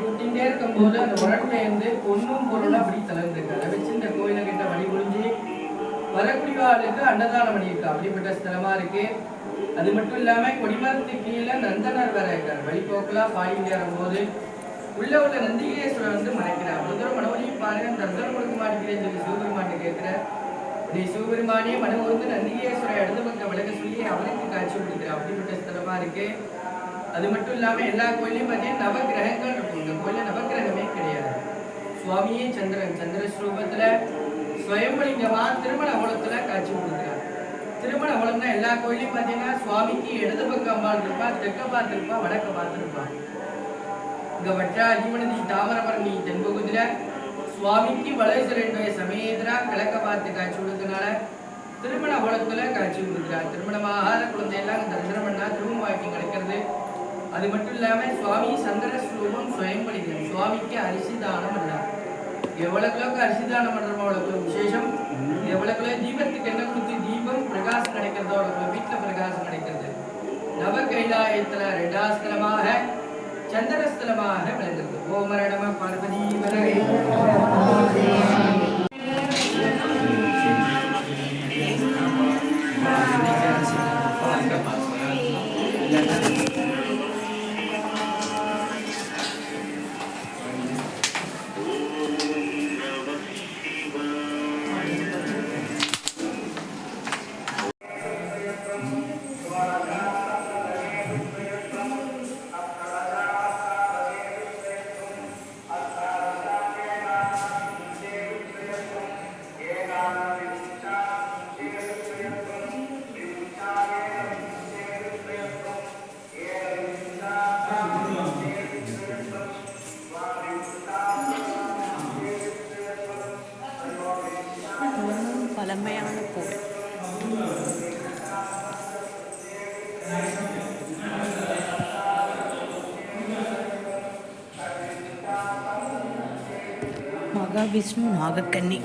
அப்படி இருக்கும்போது அந்த உரட்டுல வந்து பொண்ணும் பொருளும் அப்படி தளர்ந்துருக்கு அதை வச்சு இந்த கோயிலை கிட்ட வழி முடிஞ்சு வரக்கூடிய அன்னதானம் பண்ணியிருக்கா. அப்படிப்பட்ட ஸ்தலமா இருக்கு. அது மட்டும் இல்லாம கொடிமரத்து கீழே நந்தனர் வேற இருக்கார். வழிபோக்கலா பாடிட்டு வரும்போது உள்ள உள்ள நந்திகேஸ்வரர் வந்து மறைக்கிறார். முதல் மனவழியும் பாருங்க தர்சனம் கொடுக்க மாட்டேங்கிறேன் சொல்லி சிவபெருமான் கேட்கிற நீ சிவபெருமானே மனம் வந்து நந்திகேஸ்வரர் இடது பக்கம் விலக சொல்லி அவருக்கு காட்சி கொடுக்குறார். அப்படிப்பட்ட ஸ்தலமா இருக்கு. அது மட்டும் இல்லாம எல்லா கோயிலையும் பார்த்தீங்கன்னா நவகிரகங்கள் இருக்கும். இந்த கோயில நவகிரகமே கிடையாது. சுவாமியே சந்திரன். சந்திர ஸ்வரூபத்துல திருமண அவலத்துல காட்சி கொடுக்குறார். திருமண அவலம்னா எல்லா கோயிலையும் பார்த்தீங்கன்னா சுவாமிக்கு இடது பக்கம் அம்பாள் இருப்பா தெற்க பார்த்திருப்பா வடக்க பார்த்துருப்பா. இங்க வட்டா ஜீவனதி தாமரபரணி தென்பகுதியில் சுவாமிக்கு வளேஸ்வரனுடைய சமேதரா கிழக்க பார்த்து காட்சி கொடுக்கறனால திருமண அவலத்துல காட்சி கொடுக்கிறார். திருமணமாகாத குழந்தையெல்லாம் தரிசனம் பண்ணால் திரும்ப வாக்கியம் கிடைக்கிறது அது மட்டும் இல்லாம சுவாமி சந்திர ஸ்லோகம் சுயம்பலிங்கம் சுவாமிக்கு அரிசி தானம் பண்ணார் எவ்வளவுக்கு அரிசி தானம் பண்றோமோ விசேஷம். எவ்வளவுக்குள்ள தீபத்துக்கு என்ன கொடுத்து தீபம் பிரகாசம் கிடைக்கிறதோ அவ்வளோக்கு வீட்டில் பிரகாசம் கிடைக்கிறது நவ கைலாயத்தில் ரெண்டாஸ்தலமாக சந்திரஸ்தலமாக விளங்குகிறது. ஓமர நம பார்வதி விஷ்ணு நாகக்கன்னி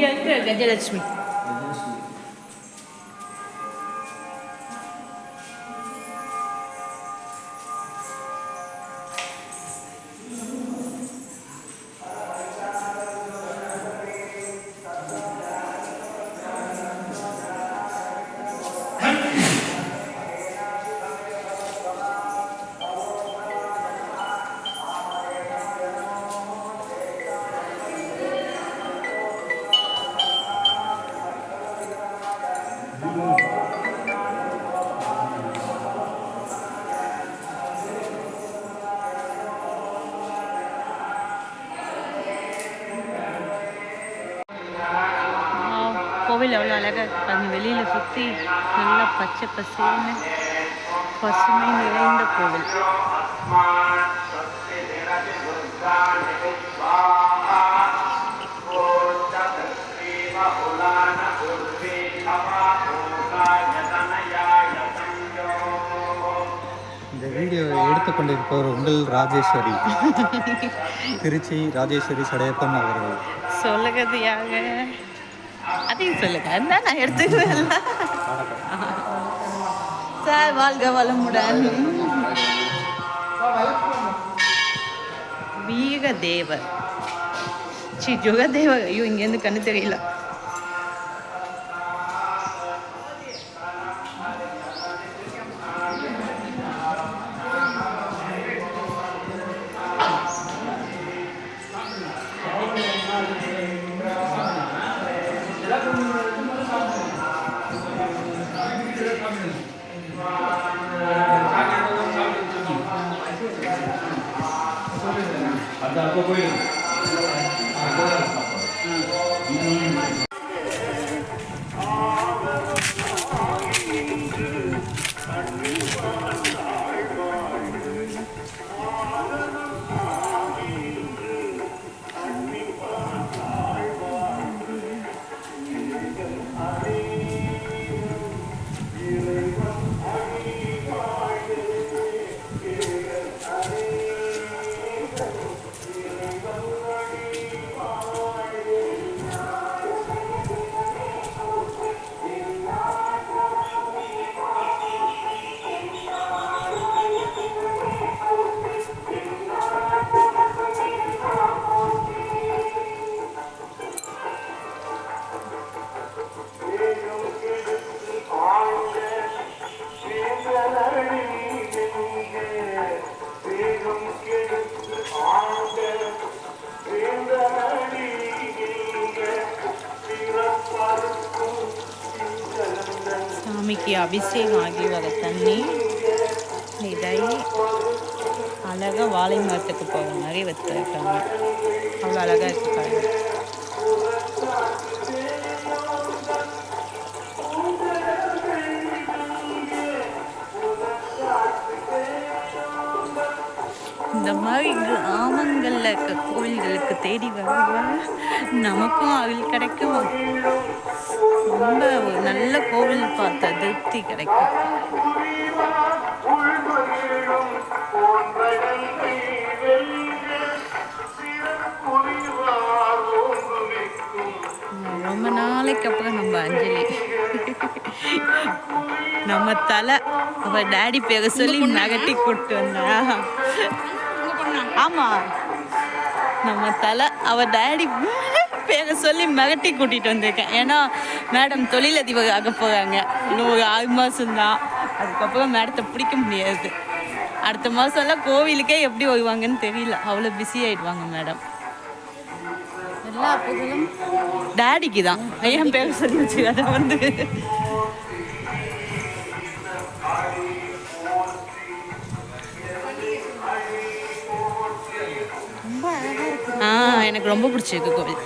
இங்க இருக்கு கஜலட்சுமி கோவில் எவ்வளோ அழகாக இருக்கு பாருங்க. வெளியில் சுற்றி நல்லா பச்சை பசேன்னு பசுமை நிறைந்த கோவில். இந்த வீடியோ எடுத்துக்கொண்டிருப்பவர் உங்கள் ராஜேஸ்வரி. திருச்சி ராஜேஸ்வரி சடையப்பன் அவர்கள். சொல்லுகிறது யாங்க ஸ்டார்டிங் சொல்லுங்க. என்ன நான் எடுத்துக்குவேன் சார் வாழ்க வளமுடன். வீரதேவர். சி ஜுகதேவர். ஐயோ இங்கேருந்து கண்ணு தெரியல. అది అక్కడ அபிஷேகம் ஆகி வர தண்ணி இதை அழகாக வாழை மரத்துக்கு போகிற மாதிரி வச்சுருக்காங்க அவ்வளோ அழகாக இருக்கு பாருங்க இந்த மாதிரி கிராமங்களில் இருக்க கோயில்களுக்கு தேடி வருவாங்க நமக்கும் அருள் கிடைக்கும்? ரொம்ப நல்ல கோவில் பார்த்த திருப்தி கிடைக்கும். ரொம்ப நாளைக்கு அப்புறம் நம்ம அஞ்சலி. நம்ம தலை அவ டேடி பேரை சொல்லி நகட்டி கூட்டு வந்தா. ஆமா. நம்ம தலை அவ டேடி பேரை சொல்லி மிரட்டி கூட்டிட்டு வந்திருக்கேன். ஏன்னா மேடம் தொழிலதிபர் ஆக போறாங்க. இன்னும் ஒரு ஆறு மாசம் தான் அதுக்கப்புறம் மேடத்தை பிடிக்க முடியாது. அடுத்த மாசம்லாம் கோவிலுக்கே எப்படி வருவாங்கன்னு தெரியல. அவ்வளோ பிஸி ஆயிடுவாங்க மேடம் எல்லா புகழும் டேடிக்கு தான். என் பேர் சொல்லி வச்சு அதை வந்து ஆ எனக்கு ரொம்ப பிடிச்சிருக்கு கோவில்.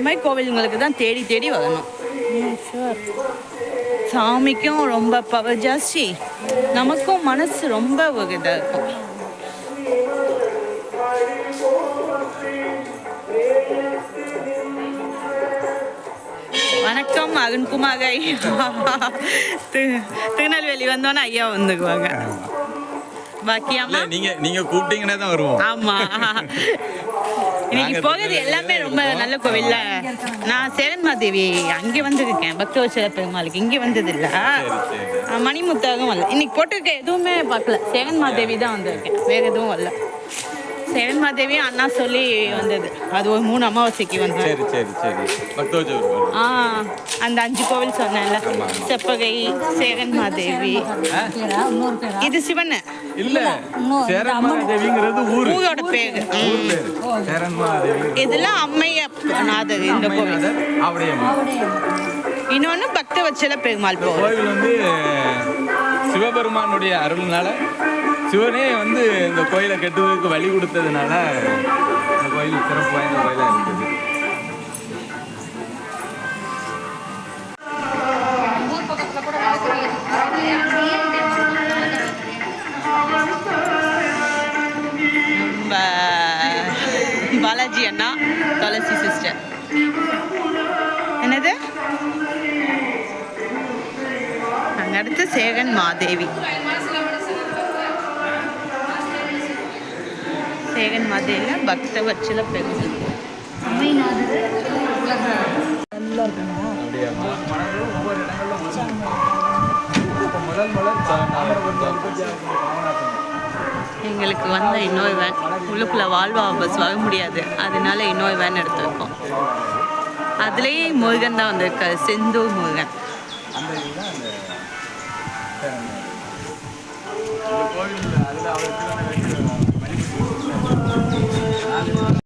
இந்த மாதிரி கோவில் உங்களுக்கு தான் தேடி தேடி வரணும். சாமிக்கும் ரொம்ப பவர் ஜாஸ்தி. நமக்கும் மனசு ரொம்ப ஒரு இதாக இருக்கும். வணக்கம் அருண்குமார் ஐயா. திரு- திருநெல்வேலி வந்தோன்னே ஐயா வந்துக்குவாங்க. பாக்கியாமா நீங்க நீங்க கூப்பிட்டீங்கன்னா தான் வருவோம். ஆமா. இன்னைக்கு போகிறது எல்லாமே ரொம்ப நல்ல கோவில்ல. நான் சேரன்மாதேவி அங்கே வந்திருக்கேன். பக்தவச்சல பெருமாளுக்கு இங்கே வந்தது இல்ல. மணிமுத்தாகவும் வரல. இன்னைக்கு போட்டிருக்க எதுவுமே பார்க்கல. சேரன்மாதேவி தான் வந்திருக்கேன். வேற எதுவும் வரல. சேரன்மாதேவியும் அண்ணா சொல்லி வந்தது. அது ஒரு மூணு அமாவாசைக்கு வந்தேன் சரி சரி சரி. ஆ அந்த அஞ்சு கோவில் சொன்னேன்ல. செப்பகை சேரன்மாதேவி. இது சிவன். இல்ல சேரன்மாதேவிங்கிறது ஊரு. ஊரோட பேரு. ஊர் பேரு. இதெல்லாம் அம்மையநாதர் இந்த கோவில். அவடையம்மா இன்னொன்று பக்த வச்சல பெருமாள் போகும் கோவில் வந்து சிவபெருமானுடைய அருள்னால சிவனே வந்து இந்த கோயிலை கட்டுவதற்கு வழி கொடுத்ததுனால இந்த கோயில் சிறப்பு வாய்ந்த கோயிலாக இருக்குது பாலாஜி அண்ணா துளசி சிஸ்டர் என்னது? அங்க அடுத்து சேகன் மாதேவி. சேகன் இல்லை பக்த வச்சல பெருசு எங்களுக்கு வந்த இன்னொரு வேன் உள்ளுக்குள்ள வாழ்வா பஸ் வர முடியாது அதனால இன்னொரு வேன் எடுத்திருக்கோம் அதுலேயே முருகன் தான் வந்திருக்காரு செந்தூர் முருகன் அந்த கோவில் அதில் அவர் சிவனை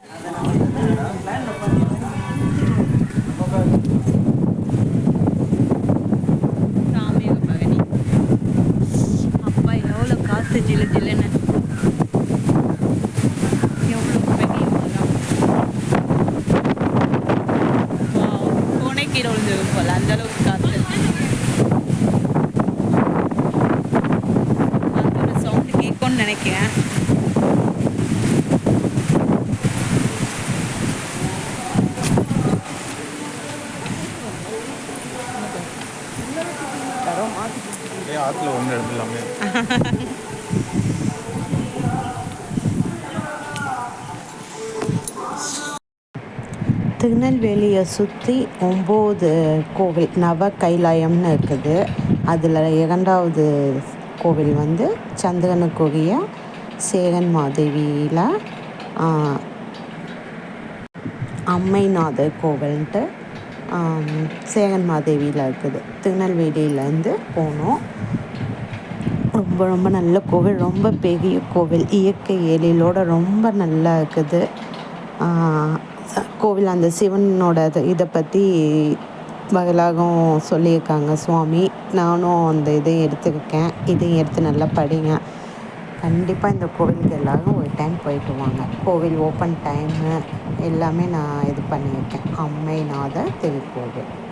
அப்படியே ஒன்று எடுத்துலாமே திருநெல்வேலியை சுற்றி ஒம்பது கோவில் நவ கைலாயம்னு இருக்குது. அதில் இரண்டாவது கோவில் வந்து சந்திரனுக்குரிய சேரன் மாதேவியில் அம்மைநாதர் கோவில்ன்ட்டு சேகன் சேரன் மாதேவியில் இருக்குது. திருநெல்வேலியிலேருந்து போனோம். ரொம்ப ரொம்ப நல்ல கோவில். ரொம்ப பெரிய கோவில். இயற்கை எழிலோட ரொம்ப நல்லா இருக்குது. கோவில் அந்த சிவனோட இது- இதை பற்றி வகலாகம் சொல்லியிருக்காங்க சுவாமி. நானும் அந்த இதை எடுத்துருக்கேன். இதையும் எடுத்து நல்லா படிங்க. கண்டிப்பாக இந்த கோவிலுக்கு எல்லாரும் ஒரு டைம் போயிட்டு வாங்க. கோவில் ஓப்பன் டைமு எல்லாமே நான் இது பண்ணியிருக்கேன். அம்மைநாத திருக்கோவில்.